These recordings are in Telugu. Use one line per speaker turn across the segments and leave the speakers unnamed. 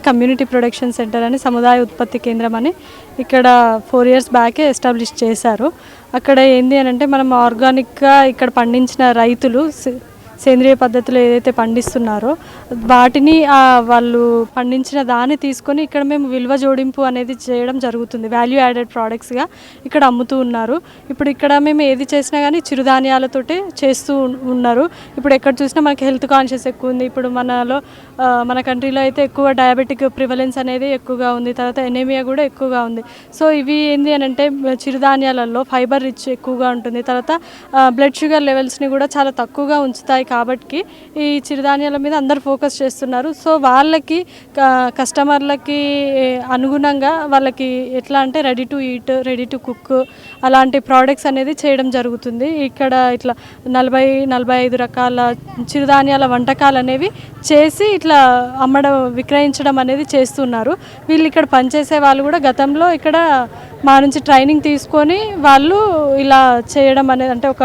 కమ్యూనిటీ ప్రొడక్షన్ సెంటర్ అని సముదాయ ఉత్పత్తి కేంద్రం అని ఇక్కడ ఫోర్ ఇయర్స్ బ్యాకే ఎస్టాబ్లిష్ చేశారు. అక్కడ ఏంది అని అంటే మనం ఆర్గానిక్గా ఇక్కడ పండించిన రైతులు సేంద్రియ పద్ధతిలో ఏదైతే పండిస్తున్నారో వాటిని వాళ్ళు పండించిన దాన్ని తీసుకొని ఇక్కడ మేము విలువ జోడింపు అనేది చేయడం జరుగుతుంది. వాల్యూ యాడెడ్ ప్రోడక్ట్స్గా ఇక్కడ అమ్ముతూ ఉన్నారు. ఇప్పుడు ఇక్కడ మేము ఏది చేసినా కానీ చిరుధాన్యాలతోటే చేస్తూ ఉన్నారు. ఇప్పుడు ఎక్కడ చూసినా మనకి హెల్త్ కాన్షియస్ ఎక్కువ ఉంది. ఇప్పుడు మనలో మన కంట్రీలో అయితే ఎక్కువ డయాబెటిక్ ప్రివలెన్స్ అనేది ఎక్కువగా ఉంది. తర్వాత ఎనేమియా కూడా ఎక్కువగా ఉంది. సో ఇవి ఏంది అని అంటే చిరుధాన్యాలలో ఫైబర్ రిచ్ ఎక్కువగా ఉంటుంది. తర్వాత బ్లడ్ షుగర్ లెవెల్స్ని కూడా చాలా తక్కువగా ఉంచుతాయి. కాబట్టి ఈ చిరుధాన్యాల మీద అందరు ఫోకస్ చేస్తున్నారు. సో వాళ్ళకి కస్టమర్లకి అనుగుణంగా వాళ్ళకి ఎట్లా అంటే ready to eat ready to cook అలాంటి ప్రోడక్ట్స్ అనేది చేయడం జరుగుతుంది. ఇక్కడ ఇట్లా నలభై నలభై ఐదు రకాల చిరుధాన్యాల వంటకాలు అనేవి చేసి ఇట్లా అమ్మడం విక్రయించడం అనేది చేస్తున్నారు. వీళ్ళు ఇక్కడ పనిచేసే వాళ్ళు కూడా గతంలో ఇక్కడ మా నుంచి ట్రైనింగ్ తీసుకొని వాళ్ళు ఇలా చేయడం అనేది అంటే ఒక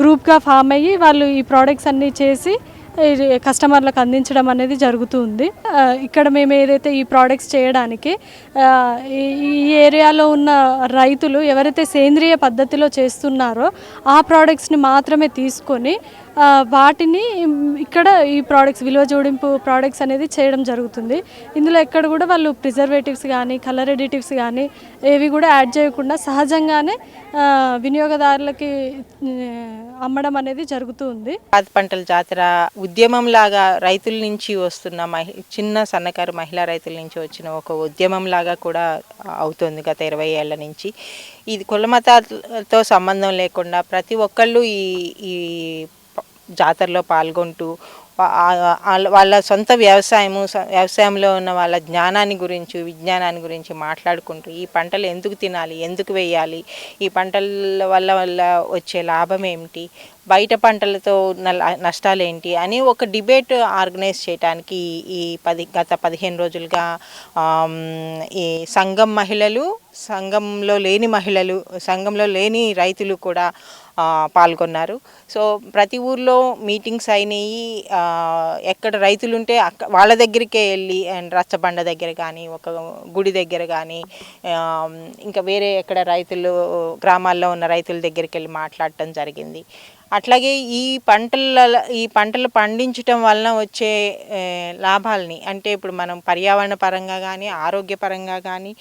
గ్రూప్గా ఫామ్ అయ్యి వాళ్ళు ఈ ప్రోడక్ట్స్ అన్నీ చేసి కస్టమర్లకు అందించడం అనేది జరుగుతుంది. ఉంది ఇక్కడ మేము ఏదైతే ఈ ప్రోడక్ట్స్ చేయడానికి ఈ ఈ ఏరియాలో ఉన్న రైతులు ఎవరైతే సేంద్రియ పద్ధతిలో చేస్తున్నారో ఆ ప్రోడక్ట్స్ని మాత్రమే తీసుకొని వాటిని ఇక్కడ ఈ ప్రోడక్ట్స్ విలువ జోడింపు ప్రోడక్ట్స్ అనేది చేయడం జరుగుతుంది. ఇందులో ఎక్కడ కూడా వాళ్ళు ప్రిజర్వేటివ్స్ కానీ కలర్ ఎడిటివ్స్ కానీ ఏవి కూడా యాడ్ చేయకుండా సహజంగానే వినియోగదారులకి అమ్మడం అనేది జరుగుతూ ఉంది
పంటల జాతర ఉద్యమం లాగా రైతుల నుంచి వస్తున్న మహి చిన్న సన్నకారు మహిళా రైతుల నుంచి వచ్చిన ఒక ఉద్యమం లాగా కూడా అవుతుంది గత ఇరవై ఏళ్ళ నుంచి. ఇది కులమతాలతో సంబంధం లేకుండా ప్రతి ఒక్కళ్ళు ఈ ఈ జాతరలో పాల్గొంటూ వాళ్ళ సొంత వ్యవసాయము వ్యవసాయంలో ఉన్న వాళ్ళ జ్ఞానాన్ని గురించి విజ్ఞానాన్ని గురించి మాట్లాడుకుంటూ ఈ పంటలు ఎందుకు తినాలి ఎందుకు వేయాలి ఈ పంటల వల్ల వల్ల వచ్చే లాభం ఏమిటి బయట పంటలతో నష్టాలు ఏంటి అని ఒక డిబేట్ ఆర్గనైజ్ చేయడానికి ఈ- పది గత పదిహేను రోజులుగా ఈ సంఘం మహిళలు సంఘంలో లేని మహిళలు సంఘంలో లేని రైతులు కూడా పాల్గొన్నారు. సో ప్రతి ఊర్లో మీటింగ్స్ అయినాయి ఎక్కడ రైతులు ఉంటే అక్క వాళ్ళ దగ్గరికే వెళ్ళి అండ్ రచ్చబండ దగ్గర కానీ ఒక గుడి దగ్గర కానీ ఇంకా వేరే ఎక్కడ రైతులు గ్రామాల్లో ఉన్న రైతుల దగ్గరికి వెళ్ళి మాట్లాడటం జరిగింది. అట్లాగే ఈ పంటల ఈ పంటలు పండించటం వలన వచ్చే లాభాలని అంటే ఇప్పుడు మనం పర్యావరణ పరంగా కానీ ఆరోగ్యపరంగా కానీ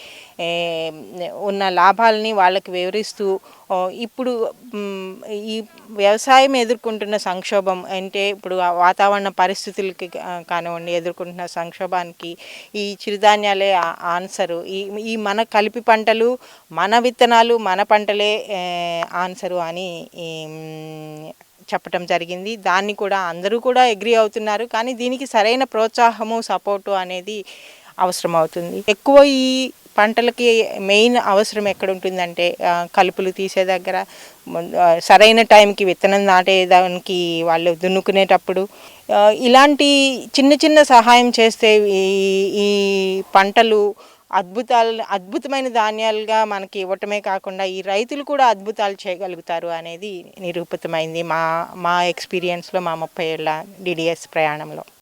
ఉన్న లాభాలని వాళ్ళకి వివరిస్తూ ఇప్పుడు ఈ వ్యవసాయం ఎదుర్కొంటున్న సంక్షోభం అంటే ఇప్పుడు వాతావరణ పరిస్థితులకి కానివ్వండి ఎదుర్కొంటున్న సంక్షోభానికి ఈ చిరుధాన్యాలే ఆన్సరు. ఈ ఈ మన కలిపి పంటలు మన విత్తనాలు మన పంటలే ఆన్సరు అని చెప్పటం జరిగింది. దాన్ని కూడా అందరూ కూడా అగ్రి అవుతున్నారు. కానీ దీనికి సరైన ప్రోత్సాహము సపోర్టు అనేది అవసరం అవుతుంది ఎక్కువ ఈ పంటలకి మెయిన్ అవసరం ఎక్కడ ఉంటుందంటే కలుపులు తీసే దగ్గర సరైన టైంకి విత్తనం నాటేదానికి వాళ్ళు దున్నుకునేటప్పుడు ఇలాంటి చిన్న చిన్న సహాయం చేస్తే ఈ ఈ పంటలు అద్భుతాలు అద్భుతమైన ధాన్యాలుగా మనకి ఇవ్వటమే కాకుండా ఈ రైతులు కూడా అద్భుతాలు చేయగలుగుతారు అనేది నిరూపితమైంది మా మా ఎక్స్పీరియన్స్లో మా ముప్పై ఏళ్ళ డిడిఎస్ ప్రయాణంలో.